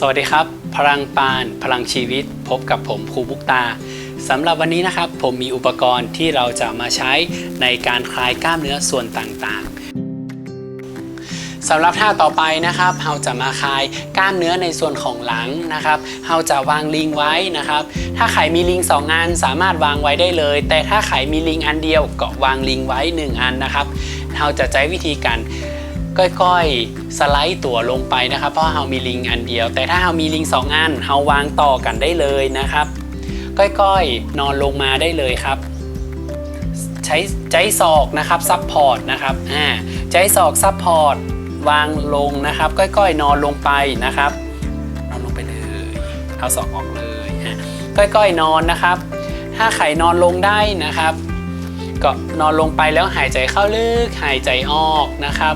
สวัสดีครับ พลังปาน พลังชีวิต พบกับผมครูบุกตาสำหรับวันนี้นะครับ ผมมีอุปกรณ์ที่เราจะมาใช้ในการคลายกล้ามเนื้อส่วนต่างๆสำหรับท่าต่อไปนะครับเราจะมาคลายกล้ามเนื้อในส่วนของหลังนะครับเราจะวางลิงไว้นะครับ ถ้าใครมีลิงสองอันสามารถวางไว้ได้เลย แต่ถ้าใครมีลิงอันเดียวก็วางลิงไว้หนึ่งอันนะครับเราจะใช้วิธีการ ก้อยๆ สไลด์ตัวลงไปนะครับ เพราะเรามีลิงอันเดียว แต่ถ้าเรามีลิงสองอันเราวางต่อกันได้เลยนะครับก้อยๆ นอนลงมาได้เลยครับ ใช้ใจศอกนะครับซับพอร์ตนะครับอ่าใจศอกซับพอร์ตวางลงนะครับก้อยๆ นอนลงไปนะครับ นอนลงไปเลยเอาศอกออกเลยอะก้อยๆนอนนะครับ ถ้าไข่นอนลงได้นะครับก็นอนลงไปแล้วหายใจเข้าลึกหายใจออกนะครับ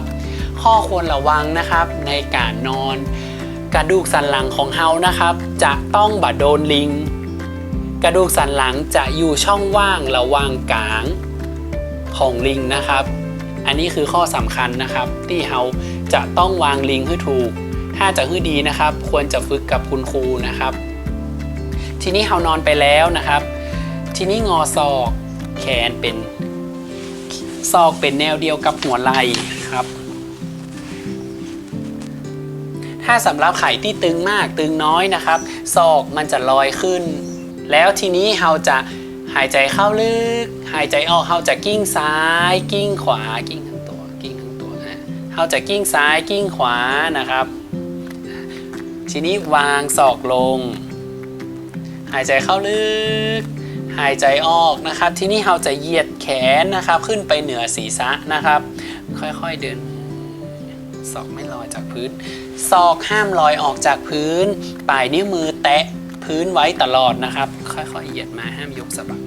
ข้อควรระวังนะครับ ในการนอน กระดูกสันหลังของเฮานะครับ จะต้องบาโดนลิง กระดูกสันหลังจะอยู่ช่องว่างระหว่างกลางของลิงนะครับ อันนี้คือข้อสำคัญนะครับ ที่เฮาจะต้องวางลิงให้ถูก ถ้าจะให้ดีนะครับ ควรจะฝึกกับคุณครูนะครับ ทีนี้เฮานอนไปแล้วนะครับ ทีนี้งอศอกแขนเป็นศอกเป็นแนวเดียวกับหัวไหล่ครับ ถ้าสำหรับไข่ที่ตึงมากตึงน้อยนะครับศอกมันจะลอยขึ้น แล้วทีนี้เราจะหายใจเข้าลึก หายใจออกเราจะกิ้งซ้าย กิ้งขวา กิ้งทั้งตัวกิ้งทั้งตัวนะเราจะกิ้งซ้ายกิ้งขวานะครับ ทีนี้วางศอกลง หายใจเข้าลึก หายใจออกนะครับ ทีนี้เราจะเหยียดแขนนะครับ ขึ้นไปเหนือศีรษะนะครับ ค่อยๆเดิน ศอกไม่ลอยจากพื้น ศอกห้ามลอยออกจากพื้น ปลายนิ้วมือแตะพื้นไว้ตลอดนะครับ ค่อยๆเหยียดมาห้ามยกสะบัก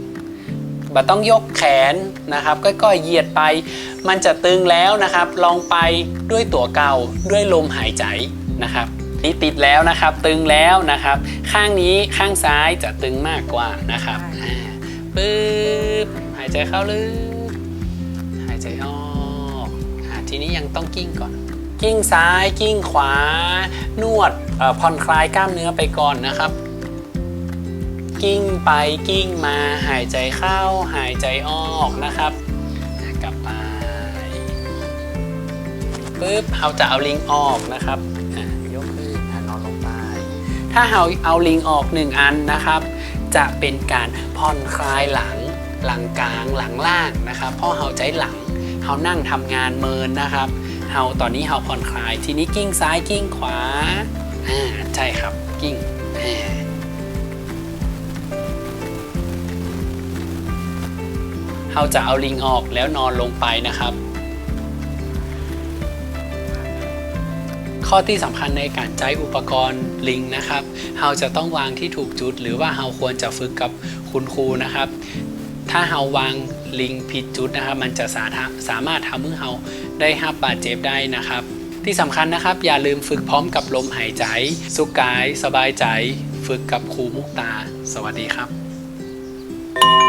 บัต้องยกแขนนะครับก็ๆเหยียดไป มันจะตึงแล้วนะครับ ลองไปด้วยตัวเก่าด้วยลมหายใจนะครับนี่ติดแล้วนะครับ ตึงแล้วนะครับ ข้างนี้ข้างซ้ายจะตึงมากกว่านะครับอ่าปึ๊บหายใจเข้าลึกหายใจออกอาทีนี้ยังต้องกิ้งก่อน กิ้งซ้ายกิ้งขวา นวดผ่อนคลายกล้ามเนื้อไปก่อนนะครับ กิ้งไปกิ้งมาหายใจเข้าหายใจออกนะครับกลับไปปึ๊บเราจะเอาลิงออกนะครับยกขึ้นอะนอนลงไป ถ้าเราเอาลิงออกหนึ่งอันนะครับ จะเป็นการผ่อนคลายหลังหลังกลางหลังล่างนะครับเพราะเราใจหลัง เรานั่งทำงานเมินนะครับเราตอนนี้เราผ่อนคลาย ทีนี้กิ้งซ้ายกิ้งขวาอ่าใช่ครับกิ้งเราจะเอาลิงออกแล้วนอนลงไปนะครับ ข้อที่สำคัญในการใช้อุปกรณ์ลิงนะครับเราจะต้องวางที่ถูกจุด หรือว่าเราควรจะฝึกกับคุณครูนะครับ ถ้าเฮาวางลิงผิดจุดนะครับ มันจะสาสามารถทำให้เฮาได้รับบาดเจ็บได้นะครับ ที่สำคัญนะครับ อย่าลืมฝึกพร้อมกับลมหายใจ สุขกาย สบายใจ ฝึกกับครูมุกตา สวัสดีครับ